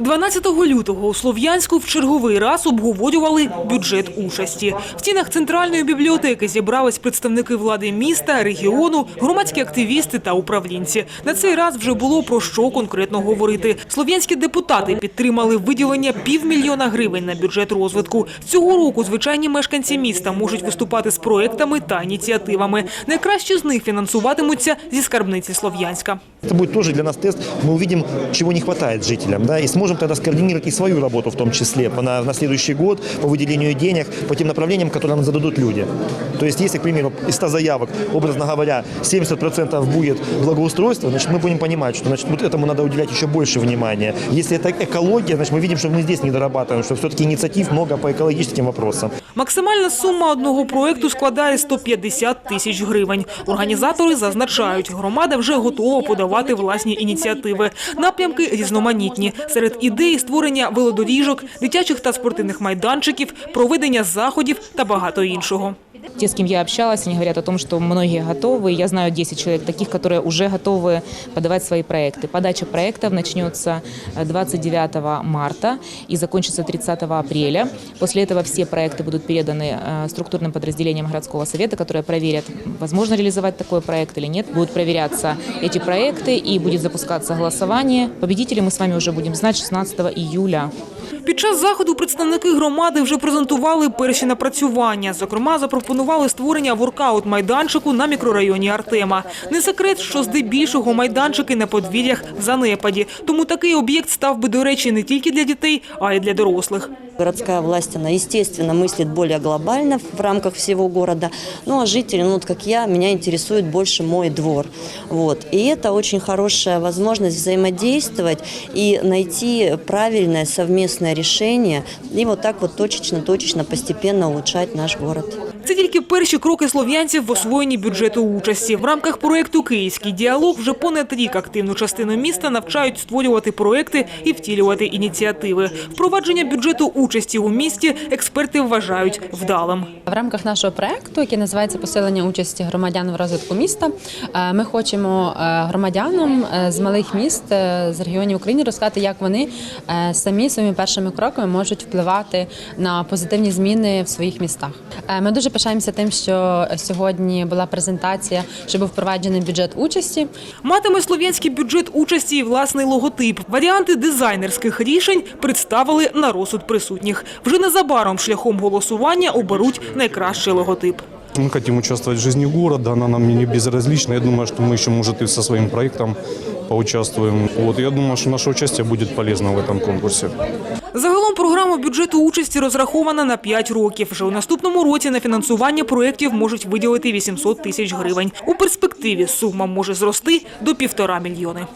12 лютого у Слов'янську в черговий раз обговорювали бюджет участі. В стінах центральної бібліотеки зібрались представники влади міста, регіону, громадські активісти та управлінці. На цей раз вже було про що конкретно говорити. Слов'янські депутати підтримали виділення півмільйона гривень на бюджет розвитку. Цього року звичайні мешканці міста можуть виступати з проектами та ініціативами. Найкращі з них фінансуватимуться зі скарбниці Слов'янська. Это будет тоже для нас тест. Мы увидим, чего не хватает жителям, да, и сможем тогда скоординировать и свою работу в том числе по- на, на следующий год по выделению денег по тем направлениям, которые нам зададут люди. То есть, если, к примеру, из 100 заявок, образно говоря, 70% будет благоустройство, значит, мы будем понимать, что значит, вот этому надо уделять еще больше внимания. Если это экология, значит, мы видим, что мы здесь не дорабатываем, что все-таки инициатив много по экологическим вопросам. Максимальна сума одного проекту складає 150 тисяч гривень. Організатори зазначають, громада вже готова подавати власні ініціативи. Напрямки різноманітні. Серед ідей створення велодоріжок, дитячих та спортивних майданчиків, проведення заходів та багато іншого. Те, с кем я общалась, они говорят о том, что многие готовы. Я знаю 10 человек таких, которые уже готовы подавать свои проекты. Подача проектов начнется э, 29 марта и закончится 30 апреля. После этого все проекты будут переданы э, структурным подразделениям городского совета, которые проверят, возможно реализовать такой проект или нет. Будут проверяться эти проекты и будет запускаться голосование. Победителей мы с вами уже будем знать 16 июля. Під час заходу представники громади вже презентували перші напрацювання. Зокрема, запропонували створення воркаут-майданчику на мікрорайоні Артема. Не секрет, що здебільшого майданчики на подвір'ях в занепаді. Тому такий об'єкт став би, до речі, не тільки для дітей, а й для дорослих. Городская власть, она, естественно, мыслит более глобально в рамках всего города. Ну, а жители, ну, вот как я, меня интересует больше мой двор. Вот. И это очень хорошая возможность взаимодействовать и найти правильное совместное решение. И вот так вот точечно-точечно постепенно улучшать наш город. Це тільки перші кроки слов'янців в освоєнні бюджету участі. В рамках проєкту «Київський діалог» вже понад рік активну частину міста навчають створювати проекти і втілювати ініціативи. Впровадження бюджету участі у місті експерти вважають вдалим. В рамках нашого проекту, який називається посилення участі громадян в розвитку міста, е, ми хочемо е, громадянам е, з малих міст з регіонів України розказати, як вони самі своїми першими кроками можуть впливати на позитивні зміни в своїх містах. Ми дуже пишаємося тим, що сьогодні була презентація, що був впроваджений бюджет участі. Матиме слов'янський бюджет участі і власний логотип. Варіанти дизайнерських рішень представили на розсуд присутніх. Вже незабаром шляхом голосування оберуть найкращий логотип. Мы хотим участвовать в жизни города, она нам не безразлична. Я думаю, что мы еще, может, и со своим проектом поучаствуем. Вот, я думаю, что наше участие будет полезно в этом конкурсе. Загалом програма бюджету участі розрахована на 5 років. Вже у наступному році на фінансування проєктів можуть виділити 800 тисяч гривень. У перспективі сума може зрости до півтора мільйони.